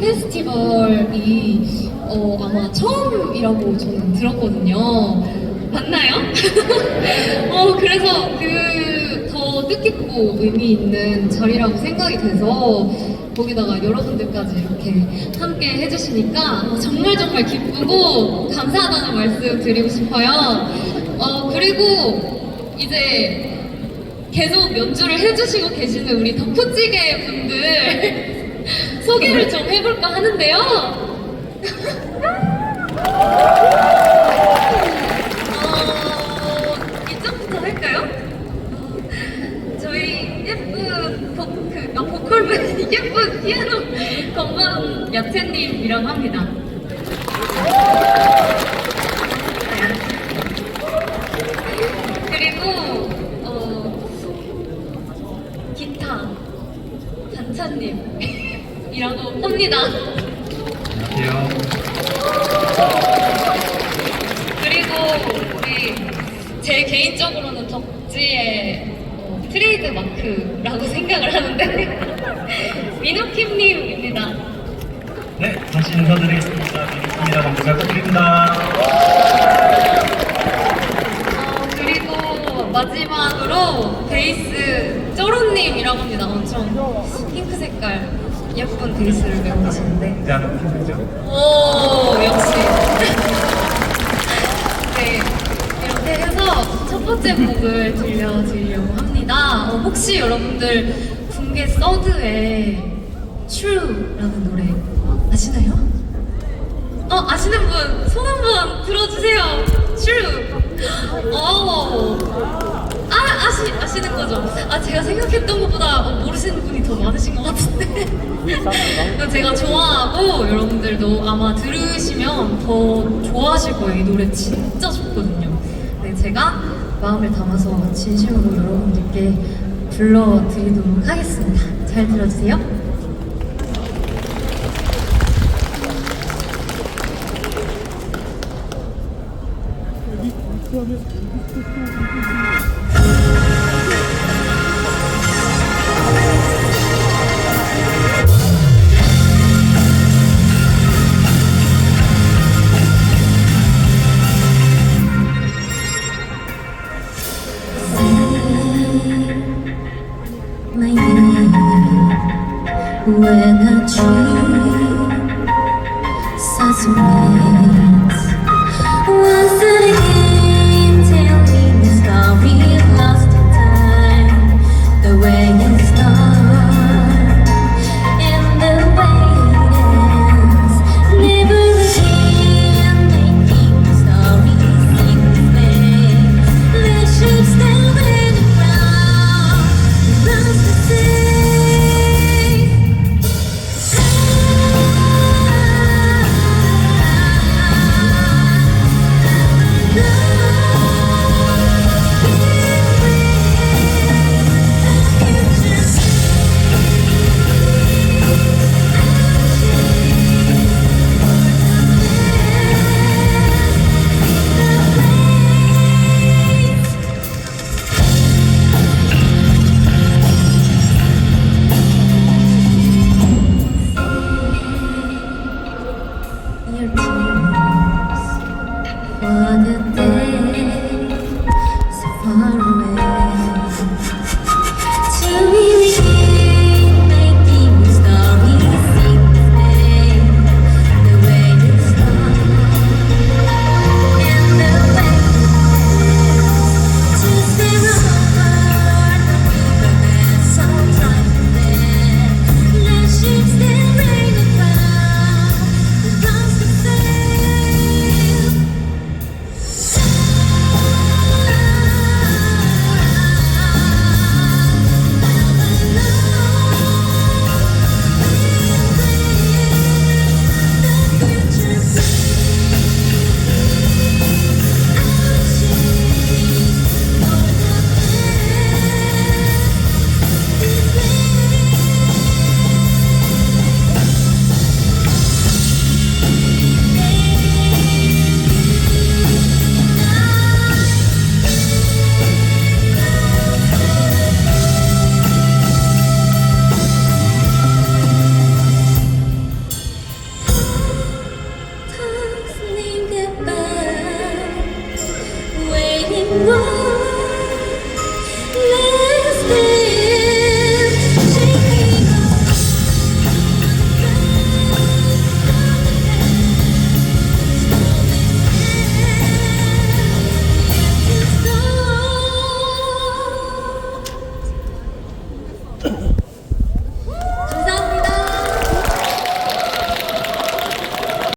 페스티벌이 어, 아마 처음이라고 저는 들었거든요. 맞나요? 어, 그래서 그 더 뜻깊고 의미 있는 자리라고 생각이 돼서 거기다가 여러분들까지 이렇게 함께 해주시니까 어, 정말 정말 기쁘고 감사하다는 말씀 드리고 싶어요. 어, 그리고 이제 계속 연주를 해주시고 계시는 우리 덕후찌개 분들 소개를 좀 해볼까 하는데요. 어, 이쪽부터 할까요? 어, 저희 예쁜 보, 그, 아, 보컬분 예쁜 피아노 건반 야채님이라고 합니다. 그리고 어, 기타 합니다. 안녕하세요. 그리고 우리 제 개인적으로는 덕지의 어, 트레이드 마크라고 생각을 하는데 민호킴님입니다. 네, 다시 인사드리겠습니다. 민입니다. 먼저 잘 부탁드립니다. 어, 그리고 마지막으로 베이스 쪼로님이라고 합니다. 엄청 핑크 색깔 예쁜 베이스를 메고 계시는데 팬이죠. 오 역시. 네 이렇게 해서 첫 번째 곡을 들려드리려고 합니다. 어, 혹시 여러분들 군계 서드의 True라는 노래 아시나요? 어 아시는 분 손 한 번 들어주세요. True. 어 아, 아시, 아시는 거죠? 아, 제가 생각했던 것보다 어, 모르시는 분이 더 많으신 것 같은데. 그래서 제가 좋아하고 여러분들도 아마 들으시면 더 좋아하실 거예요. 이 노래 진짜 좋거든요. 네, 제가 마음을 담아서 진심으로 여러분들께 불러드리도록 하겠습니다. 잘 들어주세요. my when a dream sets me.